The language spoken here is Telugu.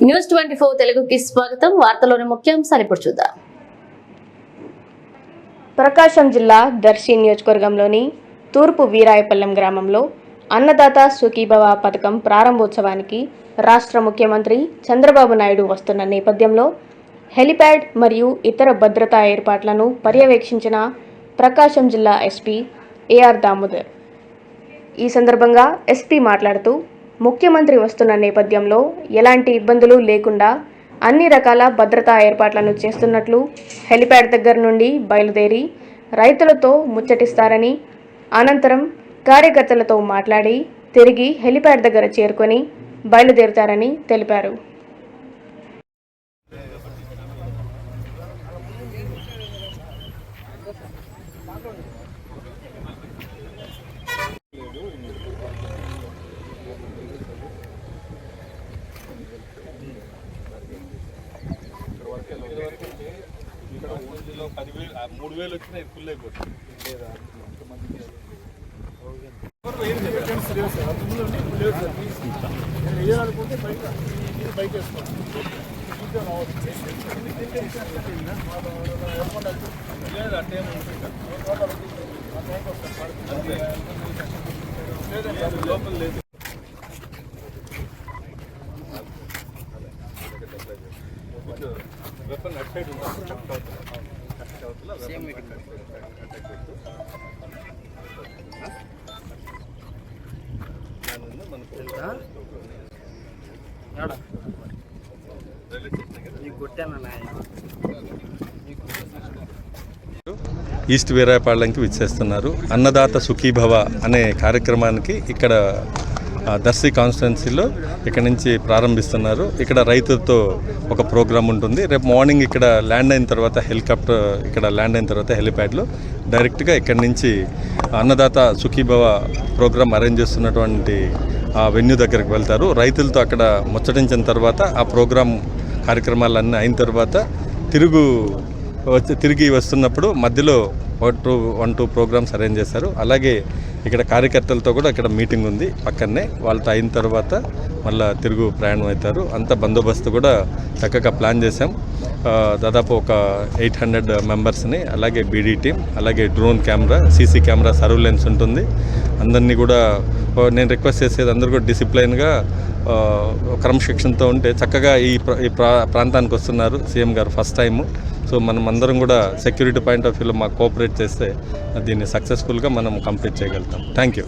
న్యూస్ ట్వంటీ ఫోర్ తెలుగుకి స్వాగతం. వార్తలోని ముఖ్యాంశాలు ఇప్పుడు చూద్దాం. ప్రకాశం జిల్లా దర్శి నియోజకవర్గంలోని తూర్పు వీరాయపల్లెం గ్రామంలో అన్నదాత సుఖీభవ పథకం ప్రారంభోత్సవానికి రాష్ట్ర ముఖ్యమంత్రి చంద్రబాబు నాయుడు వస్తున్న నేపథ్యంలో హెలిప్యాడ్ మరియు ఇతర భద్రతా ఏర్పాట్లను పర్యవేక్షించిన ప్రకాశం జిల్లా ఎస్పీ ఏఆర్ దామోదర్. ఈ సందర్భంగా ఎస్పీ మాట్లాడుతూ ముఖ్యమంత్రి వస్తున్న నేపథ్యంలో ఎలాంటి ఇబ్బందులు లేకుండా అన్ని రకాల భద్రతా ఏర్పాట్లను చేస్తున్నట్లు హెలిప్యాడ్ దగ్గర నుండి బయలుదేరి రైతులతో ముచ్చటిస్తారని అనంతరం కార్యకర్తలతో మాట్లాడి తిరిగి హెలిప్యాడ్ దగ్గర చేరుకొని బయలుదేరుతారని తెలిపారు. ఓన్లీలో పదివేలు మూడు వేలు వచ్చినాయి ఫుల్ అయిపోతుంది. లేదు అట్టే లేదు లోపల లేదు. వెపన్ అట్ సైడ్ ఉంది? ఈస్ట్ వీరాయపాళెంకి విచ్చేస్తున్నారు. అన్నదాత సుఖీభవ అనే కార్యక్రమానికి ఇక్కడ దర్శి కాన్స్టిట్యున్సీలో ఇక్కడ నుంచి ప్రారంభిస్తున్నారు. ఇక్కడ రైతులతో ఒక ప్రోగ్రామ్ ఉంటుంది. రేపు మార్నింగ్ ఇక్కడ ల్యాండ్ అయిన తర్వాత హెలికాప్టర్ ఇక్కడ ల్యాండ్ అయిన తర్వాత హెలిప్యాడ్లో డైరెక్ట్గా ఇక్కడ నుంచి అన్నదాత సుఖీభవ ప్రోగ్రామ్ అరేంజ్ చేస్తున్నటువంటి ఆ వెన్యూ దగ్గరికి వెళ్తారు. రైతులతో అక్కడ ముచ్చటించిన తర్వాత ఆ ప్రోగ్రామ్ కార్యక్రమాలన్నీ అయిన తర్వాత తిరుగు వచ్చి తిరిగి వస్తున్నప్పుడు మధ్యలో one two one two programs arrange చేశారు అలాగే ఇక్కడ కార్యకర్తలతో కూడా ఇక్కడ మీటింగ్ ఉంది పక్కనే. వాళ్ళతో అయిన తర్వాత మళ్ళీ తిరుగు ప్రయాణం అవుతారు. అంత బందోబస్తు కూడా చక్కగా ప్లాన్ చేశాం. దాదాపు ఒక ఎయిట్ హండ్రెడ్ మెంబర్స్ని అలాగే బీడీ టీం అలాగే drone camera CC camera surveillance ఉంటుంది. అందరినీ కూడా నేను రిక్వెస్ట్ చేసేది అందరూ కూడా డిసిప్లైన్గా క్రమశిక్షణతో ఉంటే చక్కగా ఈ ఈ ప్రా ప్రాంతానికి వస్తున్నారు. సీఎం గారు ఫస్ట్ టైము. సో మనం అందరం కూడా సెక్యూరిటీ పాయింట్ ఆఫ్ వ్యూలో మాకు కోఆపరేట్ చేస్తే దీన్ని సక్సెస్ఫుల్గా మనం కంప్లీట్ చేయగలుగుతాం. Thank you.